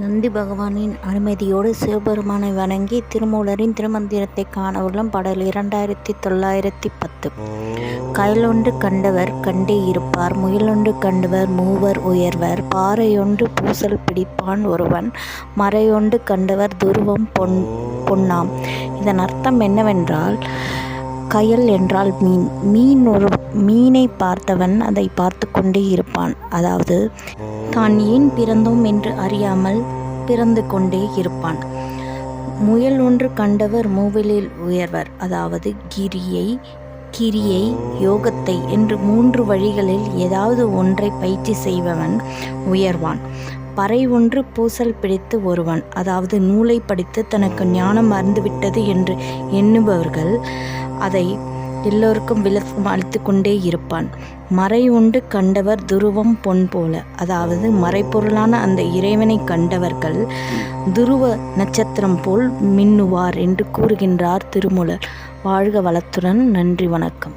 நந்தி பகவானின் அனுமதியோடு சிவபெருமானை வணங்கி திருமூலரின் திருமந்திரத்தை காணவுள்ளும் பாடல் இரண்டாயிரத்தி தொள்ளாயிரத்தி பத்து. கயலொன்று கண்டவர் கண்டே இருப்பார் முயலொன்று கண்டவர் மூவர் உயர்வர் பாறையொன்று பூசல் பிடிப்பான் ஒருவன் மறையொன்று கண்டவர் துருவம் பொன் பொன்னாம். இதன் அர்த்தம் என்னவென்றால் கயல் என்றால் மீன். மீன் ஒரு மீனை பார்த்தவன் அதை பார்த்து கொண்டே இருப்பான். அதாவது தான் ஏன் பிறந்தோம் என்று அறியாமல் பிறந்து கொண்டே இருப்பான். முயல் ஒன்று கண்டவர் மூவிலில் உயர்வர் அதாவது கிரியை கிரியை யோகத்தை என்று மூன்று வழிகளில் ஏதாவது ஒன்றை பயிற்சி செய்பவன் உயர்வான். பறை ஒன்று பூசல் பிடித்து ஒருவன் அதாவது நூலை படித்து தனக்கு ஞானம் மறந்துவிட்டது என்று எண்ணுபவர்கள் அதை எல்லோருக்கும் விளக்கம் அளித்து கொண்டே இருப்பான். மறை உண்டு கண்டவர் துருவம் பொன் போல. அதாவது மறைப்பொருளான அந்த இறைவனை கண்டவர்கள் துருவ நட்சத்திரம் போல் மின்னுவார் என்று கூறுகின்றார் திருமூலர். வாழ்க வளத்துடன் நன்றி வணக்கம்.